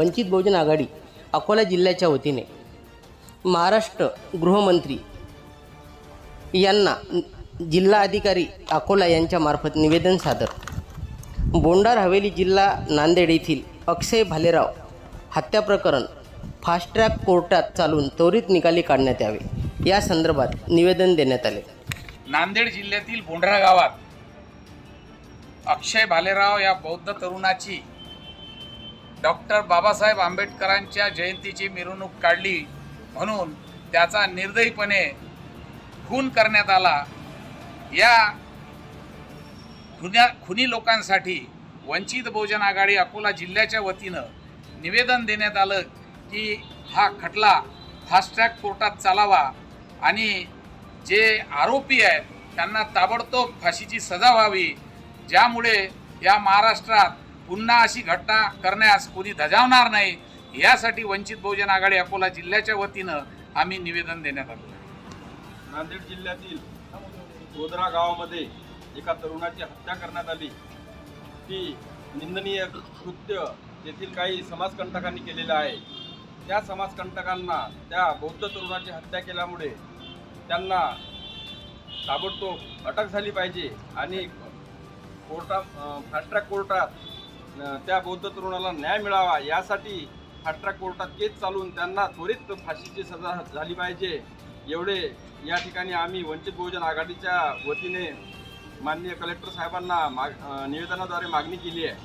वंचित बहुजन आघाडी अकोला जिल्ह्याच्या वतीने महाराष्ट्र गृहमंत्री यांना जिल्हा अधिकारी अकोला यांच्यामार्फत निवेदन सादर. बोंडार हवेली जिल्हा नांदेड येथील अक्षय भालेराव हत्या प्रकरण फास्ट ट्रॅक कोर्टात चालून त्वरित निकाली काढण्यात यावे. या संदर्भात निवेदन देण्यात आले. नांदेड जिल्ह्यातील बोंढरा गावात अक्षय भालेराव या बौद्ध तरुणाची डॉक्टर बाबासाहेब आंबेडकरांच्या जयंतीची मिरवणूक काढली म्हणून त्याचा निर्दयीपणे खून करण्यात आला. या खुन्या खुनी लोकांसाठी वंचित बहुजन आघाडी अकोला जिल्ह्याच्या वतीनं निवेदन देण्यात आलं की हा खटला फास्ट ट्रॅक कोर्टात चालावा आणि जे आरोपी आहेत त्यांना ताबडतोब फाशीची सजा व्हावी ज्यामुळे या महाराष्ट्रात पुन्हा अशी घटना करण्यास कोणी धजावणार नाही यासाठी वंचित बहुजन आघाडी अकोला जिल्ह्याच्या वतीनं आम्ही निवेदन देण्यात आलं. नांदेड जिल्ह्यातील गोधरा गावामध्ये एका तरुणाची हत्या करण्यात आली. ती निंदनीय कृत्य तेथील काही समाजकंटकांनी केलेलं आहे. त्या समाजकंटकांना त्या बौद्ध तरुणाची हत्या केल्यामुळे त्यांना ताबडतोब अटक झाली पाहिजे आणि कोर्टा फास्ट ट्रॅक कोर्टात त्या बौद्ध तरुणाला न्याय मिळावा यासाठी फास्ट कोर्टात केस चालून त्यांना त्वरित फाशीची सजा झाली पाहिजे. एवढे या ठिकाणी आम्ही वंचित बहुजन आघाडीच्या वतीने माननीय कलेक्टर साहेबांना माग निवेदनाद्वारे मागणी केली आहे.